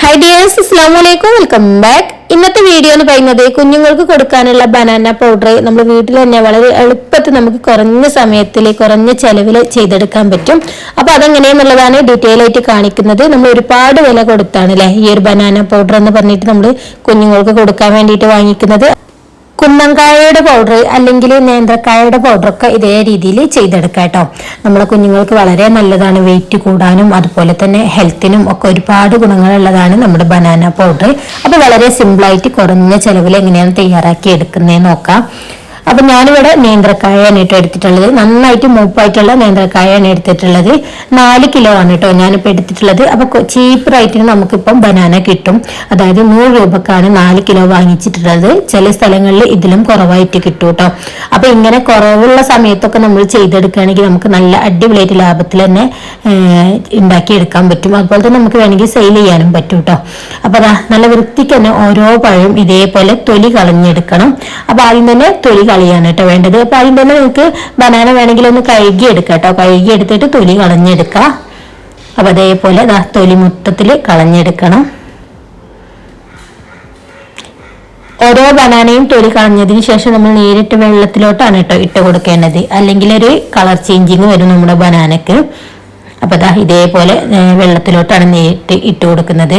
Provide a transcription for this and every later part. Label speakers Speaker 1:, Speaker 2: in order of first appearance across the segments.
Speaker 1: Hi dears അസ്സാം വലൈക്കും welcome back ഇന്നത്തെ വീഡിയോ എന്ന് പറയുന്നത് കുഞ്ഞുങ്ങൾക്ക് കൊടുക്കാനുള്ള ബനാന പൗഡർ നമ്മൾ വീട്ടിൽ തന്നെ വളരെ എളുപ്പത്തിൽ നമുക്ക് കുറഞ്ഞ സമയത്തിൽ കുറഞ്ഞ ചെലവിൽ ചെയ്തെടുക്കാൻ പറ്റും. അപ്പൊ അതെങ്ങനെയെന്നുള്ളതാണ് ഡീറ്റെയിൽ ആയിട്ട് കാണിക്കുന്നത്. നമ്മൾ ഒരുപാട് വില കൊടുത്താണ് അല്ലെ ഈ ഒരു ബനാന പൗഡർ എന്ന് പറഞ്ഞിട്ട് നമ്മൾ കുഞ്ഞുങ്ങൾക്ക് കൊടുക്കാൻ വേണ്ടിയിട്ട് വാങ്ങിക്കുന്നത്. കുന്നങ്കായയുടെ പൗഡർ അല്ലെങ്കിൽ നേന്ത്രക്കായയുടെ പൗഡർ ഒക്കെ ഇതേ രീതിയിൽ ചെയ്തെടുക്കാം കേട്ടോ. നമ്മളെ കുഞ്ഞുങ്ങൾക്ക് വളരെ നല്ലതാണ് വെയിറ്റ് കൂടാനും അതുപോലെ തന്നെ ഹെൽത്തിനും ഒക്കെ ഒരുപാട് ഗുണങ്ങളുള്ളതാണ് നമ്മുടെ ബനാന പൗഡർ അപ്പൊ വളരെ സിമ്പിളായിട്ട് കുറഞ്ഞ ചെലവിൽ എങ്ങനെയാണ് തയ്യാറാക്കി എടുക്കുന്നതെന്ന് നോക്കാം. അപ്പൊ ഞാനിവിടെ നേന്ത്രക്കായാണ് കേട്ടോ എടുത്തിട്ടുള്ളത്. നന്നായിട്ട് മൂപ്പായിട്ടുള്ള നേന്ത്രക്കായാണ് എടുത്തിട്ടുള്ളത്. നാല് കിലോ ആണ് കേട്ടോ ഞാനിപ്പോ എടുത്തിട്ടുള്ളത്. അപ്പൊ ചീപ്പ് റേറ്റിന് നമുക്കിപ്പം ബനാന കിട്ടും. അതായത് നൂറ് രൂപക്കാണ് നാല് കിലോ വാങ്ങിച്ചിട്ടുള്ളത്. ചില സ്ഥലങ്ങളിൽ ഇതിലും കുറവായിട്ട് കിട്ടും കേട്ടോ. അപ്പൊ ഇങ്ങനെ കുറവുള്ള സമയത്തൊക്കെ നമ്മൾ ചെയ്തെടുക്കുകയാണെങ്കിൽ നമുക്ക് നല്ല അടിപൊളിയായിട്ട് ലാഭത്തിൽ തന്നെ ഉണ്ടാക്കിയെടുക്കാൻ പറ്റും. അതുപോലെ തന്നെ നമുക്ക് വേണമെങ്കിൽ സെയിൽ ചെയ്യാനും പറ്റും കേട്ടോ. അപ്പൊ അതാ നല്ല വൃത്തിക്ക് തന്നെ ഓരോ പഴവും ഇതേപോലെ തൊലി കളഞ്ഞെടുക്കണം. അപ്പൊ ആദ്യം തന്നെ തൊലി കളിയാണ് കേട്ടോ വേണ്ടത്. അപ്പൊ അതിന്റെ തന്നെ നിങ്ങൾക്ക് ബനാന വേണമെങ്കിൽ ഒന്ന് കഴുകി എടുക്കാം കേട്ടോ കഴുകി എടുത്തിട്ട് തൊലി കളഞ്ഞെടുക്കുക അപ്പൊ അതേപോലെ തൊലി മൊത്തത്തിൽ കളഞ്ഞെടുക്കണം. ഓരോ ബനാനയും തൊലി കളഞ്ഞതിന് ശേഷം നമ്മൾ നേരിട്ട് വെള്ളത്തിലോട്ടാണ് കേട്ടോ ഇട്ട് കൊടുക്കേണ്ടത്. അല്ലെങ്കിൽ ഒരു കളർ ചേഞ്ചിങ് വരും നമ്മുടെ ബനാനക്ക് അപ്പൊ ദാ ഇതേപോലെ വെള്ളത്തിലോട്ടാണ് നേരിട്ട് ഇട്ട് കൊടുക്കുന്നത്.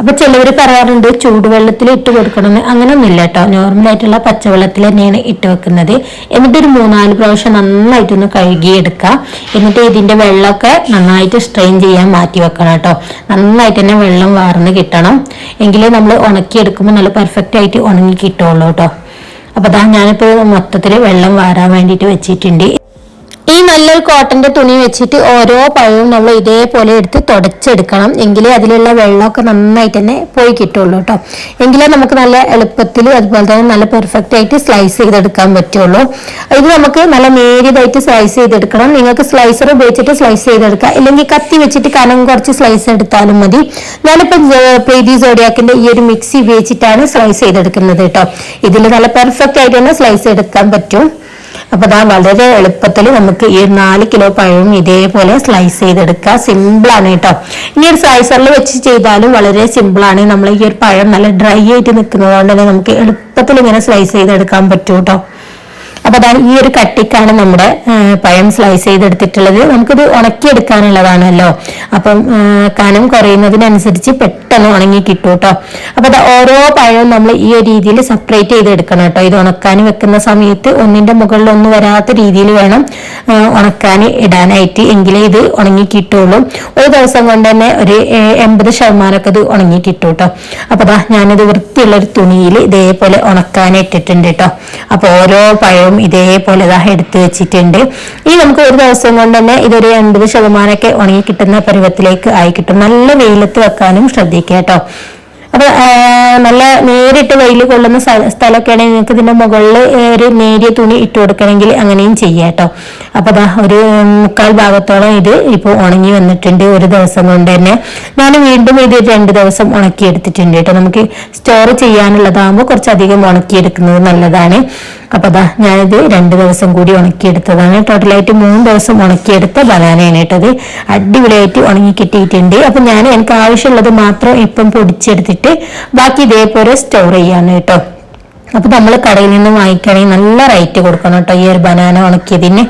Speaker 1: അപ്പൊ ചിലവർ പറയാറുണ്ട് ചൂടുവെള്ളത്തിൽ ഇട്ട് കൊടുക്കണമെന്ന് അങ്ങനെയൊന്നുമില്ല കേട്ടോ നോർമൽ ആയിട്ടുള്ള പച്ചവെള്ളത്തിൽ തന്നെയാണ് ഇട്ട് വെക്കുന്നത്. എന്നിട്ട് ഒരു മൂന്നാൽ പ്രാവശ്യം നന്നായിട്ടൊന്ന് കഴുകിയെടുക്കുക എന്നിട്ട് ഇതിന്റെ വെള്ളമൊക്കെ നന്നായിട്ട് സ്ട്രെയിൻ ചെയ്യാൻ മാറ്റി വെക്കണം കേട്ടോ. നന്നായിട്ട് തന്നെ വെള്ളം വാർന്ന് കിട്ടണം. എങ്കിലേ നമ്മൾ ഉണക്കിയെടുക്കുമ്പോൾ നല്ല പെർഫെക്റ്റ് ആയിട്ട് ഉണങ്ങി കിട്ടുള്ളൂ കേട്ടോ. അപ്പൊ അതാ ഞാനിപ്പോ മൊത്തത്തിൽ വെള്ളം വാരാൻ വേണ്ടിയിട്ട് വെച്ചിട്ടുണ്ട്. ഈ നല്ലൊരു കോട്ടന്റെ തുണി വെച്ചിട്ട് ഓരോ പഴവും നമ്മൾ ഇതേപോലെ എടുത്ത് തുടച്ചെടുക്കണം. എങ്കിലേ അതിലുള്ള വെള്ളമൊക്കെ നന്നായിട്ട് തന്നെ പോയി കിട്ടുള്ളൂ കേട്ടോ. എങ്കിലേ നമുക്ക് നല്ല എളുപ്പത്തിൽ അതുപോലെ തന്നെ നല്ല പെർഫെക്റ്റ് ആയിട്ട് സ്ലൈസ് ചെയ്തെടുക്കാൻ പറ്റുള്ളൂ. ഇത് നമുക്ക് നല്ല നേരിയതായിട്ട് സ്ലൈസ് ചെയ്തെടുക്കണം. നിങ്ങൾക്ക് സ്ലൈസർ ഉപയോഗിച്ചിട്ട് സ്ലൈസ് ചെയ്തെടുക്കാം. ഇല്ലെങ്കിൽ കത്തി വെച്ചിട്ട് കനം കുറച്ച് സ്ലൈസ് എടുത്താലും മതി. ഞാനിപ്പോൾ പ്രീതി സോഡിയാക്കിന്റെ ഈ ഒരു മിക്സി ഉപയോഗിച്ചിട്ടാണ് സ്ലൈസ് ചെയ്തെടുക്കുന്നത് കേട്ടോ. ഇതിൽ നല്ല പെർഫെക്റ്റ് ആയിട്ട് തന്നെ സ്ലൈസ് എടുക്കാൻ പറ്റും. അപ്പൊ അതാ വളരെ എളുപ്പത്തിൽ നമുക്ക് ഈ നാല് കിലോ പഴവും ഇതേപോലെ സ്ലൈസ് ചെയ്തെടുക്കുക സിമ്പിൾ ആണ് കേട്ടോ. ഇനി ഒരു സ്ലൈസറിൽ വെച്ച് ചെയ്താലും വളരെ സിമ്പിൾ ആണ്. നമ്മൾ ഈ ഒരു പഴം നല്ല ഡ്രൈ ആയിട്ട് നിൽക്കുന്നത് കൊണ്ട് തന്നെ നമുക്ക് എളുപ്പത്തിൽ ഇങ്ങനെ സ്ലൈസ് ചെയ്തെടുക്കാൻ പറ്റും കേട്ടോ. അപ്പൊ അതാണ് ഈ ഒരു കട്ടിക്കാണ് നമ്മുടെ പഴം സ്ലൈസ് ചെയ്തെടുത്തിട്ടുള്ളത്. നമുക്കിത് ഉണക്കിയെടുക്കാനുള്ളതാണല്ലോ. അപ്പം കനം കുറയുന്നതിനനുസരിച്ച് പെട്ടെന്ന് ഉണങ്ങി കിട്ടും കേട്ടോ അപ്പൊ അത് ഓരോ പഴവും നമ്മൾ ഈ ഒരു രീതിയിൽ സെപ്പറേറ്റ് ചെയ്ത് എടുക്കണം കേട്ടോ. ഇത് ഉണക്കാൻ വെക്കുന്ന സമയത്ത് ഒന്നിന്റെ മുകളിൽ ഒന്ന് വരാത്ത രീതിയിൽ വേണം ഉണക്കാൻ ഇടാനായിട്ട്. എങ്കിലേ ഇത് ഉണങ്ങി കിട്ടുള്ളൂ. ഒരു ദിവസം കൊണ്ട് തന്നെ ഒരു എൺപത് ശതമാനമൊക്കെ ഇത് ഉണങ്ങി കിട്ടും കേട്ടോ അപ്പൊ അതാ ഞാനിത് വൃത്തിയുള്ള ഒരു തുണിയിൽ ഇതേപോലെ ഉണക്കാൻ ഇട്ടിട്ടുണ്ട് കേട്ടോ അപ്പൊ ഓരോ പഴവും ഇതേപോലെ ഇതാ എടുത്തു വെച്ചിട്ടുണ്ട്. ഇനി നമുക്ക് ഒരു ദിവസം കൊണ്ട് തന്നെ ഇതൊരു എൺപത് ശതമാനമൊക്കെ ഉണങ്ങി കിട്ടുന്ന പരുവത്തിലേക്ക് ആയി കിട്ടും. നല്ല വെയിലത്ത് വെക്കാനും ശ്രദ്ധിക്കുക കേട്ടോ. അപ്പൊ നല്ല നേരിട്ട് വെയിൽ കൊള്ളുന്ന സ്ഥലമൊക്കെ ആണെങ്കിൽ നിങ്ങൾക്ക് ഇതിന്റെ മുകളിൽ ഒരു നേരിയ തുണി ഇട്ട് കൊടുക്കണമെങ്കിൽ അങ്ങനെയും ചെയ്യാം കേട്ടോ. അപ്പൊ ഒരു മുക്കാൽ ഭാഗത്തോളം ഇത് ഇപ്പൊ ഉണങ്ങി വന്നിട്ടുണ്ട് ഒരു ദിവസം കൊണ്ട് തന്നെ. ഞാൻ വീണ്ടും ഇത് രണ്ട് ദിവസം ഉണക്കി എടുത്തിട്ടുണ്ട് കേട്ടോ. നമുക്ക് സ്റ്റോർ ചെയ്യാനുള്ളതാകുമ്പോൾ കുറച്ചധികം ഉണക്കിയെടുക്കുന്നത് നല്ലതാണ്. അപ്പൊ അതാ ഞാനിത് രണ്ട് ദിവസം കൂടി ഉണക്കിയെടുത്തതാണ്. ടോട്ടലായിട്ട് മൂന്ന് ദിവസം ഉണക്കിയെടുത്ത ബനാനയാണ് കേട്ടത് അടിപൊളിയായിട്ട് ഉണങ്ങി കിട്ടിയിട്ടുണ്ട്. അപ്പൊ ഞാൻ എനിക്ക് ആവശ്യമുള്ളത് മാത്രം ഇപ്പം പൊടിച്ചെടുത്തിട്ട് ബാക്കി ഇതേപോലെ സ്റ്റോർ ചെയ്യാണ് കേട്ടോ. അപ്പൊ നമ്മൾ കടയിൽ നിന്ന് വാങ്ങിക്കുകയാണെങ്കിൽ നല്ല റേറ്റ് കൊടുക്കണം കേട്ടോ. ഈ ഒരു ബനാന ഉണക്കിയതിന്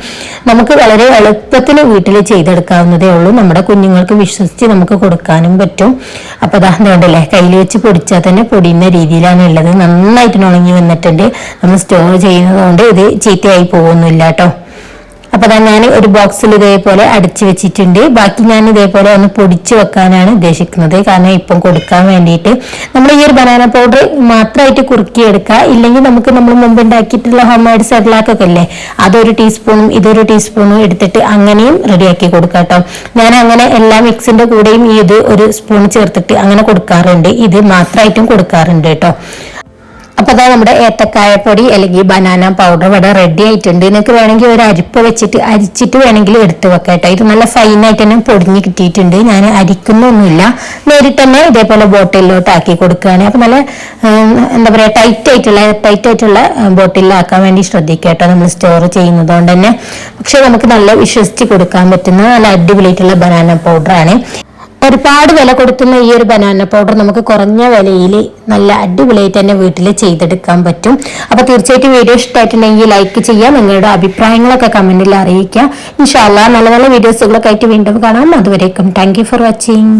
Speaker 1: നമുക്ക് വളരെ എളുപ്പത്തിൽ വീട്ടിൽ ചെയ്തെടുക്കാവുന്നതേ ഉള്ളൂ. നമ്മുടെ കുഞ്ഞുങ്ങൾക്ക് വിശ്വസിച്ച് നമുക്ക് കൊടുക്കാനും പറ്റും. അപ്പൊ അതാ എന്തുകൊണ്ടല്ലേ കയ്യിൽ വെച്ച് പൊടിച്ചാൽ തന്നെ പൊടിയുന്ന രീതിയിലാണ് ഉള്ളത്. നന്നായിട്ട് ഉണങ്ങി വന്നിട്ടുണ്ട്. നമ്മൾ സ്റ്റോർ ചെയ്യുന്നത് കൊണ്ട് ഇത് ചീത്തയായി പോകുന്നില്ല കേട്ടോ. അപ്പൊ ഞാൻ ഒരു ബോക്സിൽ ഇതേപോലെ അടിച്ചു വെച്ചിട്ടുണ്ട്. ബാക്കി ഞാൻ ഇതേപോലെ ഒന്ന് പൊടിച്ചു വെക്കാനാണ് ഉദ്ദേശിക്കുന്നത്. കാരണം ഇപ്പം കൊടുക്കാൻ വേണ്ടിയിട്ട് നമ്മൾ ഈ ഒരു ബനാന പൗഡർ മാത്രമായിട്ട് കുറുക്കിയെടുക്കുക. ഇല്ലെങ്കിൽ നമുക്ക് നമ്മൾ മുമ്പ് ഉണ്ടാക്കിയിട്ടുള്ള ഹോം മെയ്ഡ് സെഡ്ലാക്കൊക്കെ അല്ലേ അതൊരു ടീസ്പൂണും ഇതൊരു ടീസ്പൂണും എടുത്തിട്ട് അങ്ങനെയും റെഡിയാക്കി കൊടുക്കാം കേട്ടോ ഞാൻ അങ്ങനെ എല്ലാ മിക്സിന്റെ കൂടെയും ഇത് ഒരു സ്പൂൺ ചേർത്തിട്ട് അങ്ങനെ കൊടുക്കാറുണ്ട്. ഇത് മാത്രമായിട്ടും കൊടുക്കാറുണ്ട് കേട്ടോ അപ്പൊ അതാ നമ്മുടെ ഏത്തക്കായ പൊടി അല്ലെങ്കിൽ ബനാന പൗഡർ ഇവിടെ റെഡി ആയിട്ടുണ്ട്. നിങ്ങൾക്ക് വേണമെങ്കിൽ ഒരു അരിപ്പ് വെച്ചിട്ട് അരിച്ചിട്ട് വേണമെങ്കിൽ എടുത്ത് വെക്കാം കേട്ടോ. ഇത് നല്ല ഫൈനായിട്ട് തന്നെ പൊടിഞ്ഞ് കിട്ടിയിട്ടുണ്ട്. ഞാൻ അരിക്കുന്നൊന്നുമില്ല. നേരിട്ട് തന്നെ ഇതേപോലെ ബോട്ടിലോട്ട് ആക്കി കൊടുക്കുകയാണ്. അപ്പൊ നല്ല എന്താ പറയാ ടൈറ്റ് ആയിട്ടുള്ള ടൈറ്റ് ആയിട്ടുള്ള ബോട്ടിലാക്കാൻ വേണ്ടി ശ്രദ്ധിക്കുക കേട്ടോ നമ്മൾ സ്റ്റോർ ചെയ്യുന്നത് കൊണ്ട് തന്നെ. പക്ഷെ നമുക്ക് നല്ല വിശ്വസിച്ച് കൊടുക്കാൻ പറ്റുന്ന നല്ല അടിപൊളിയായിട്ടുള്ള ബനാന പൗഡറാണ് ഒരുപാട് വില കൊടുക്കുന്ന ഈ ഒരു ബനാന പൗഡർ നമുക്ക് കുറഞ്ഞ വിലയിൽ നല്ല അടിപൊളിയായിട്ട് തന്നെ വീട്ടിൽ ചെയ്തെടുക്കാൻ പറ്റും. അപ്പൊ തീർച്ചയായിട്ടും വീഡിയോ ഇഷ്ടമായിട്ടുണ്ടെങ്കിൽ ലൈക്ക് ചെയ്യാം. നിങ്ങളുടെ അഭിപ്രായങ്ങളൊക്കെ കമന്റിൽ അറിയിക്കുക ഇൻഷാല്ല നല്ല നല്ല വീഡിയോസുകളൊക്കെ ആയിട്ട് വീണ്ടും കാണാം. അതുവരേക്കും താങ്ക് ഫോർ വാച്ചിങ്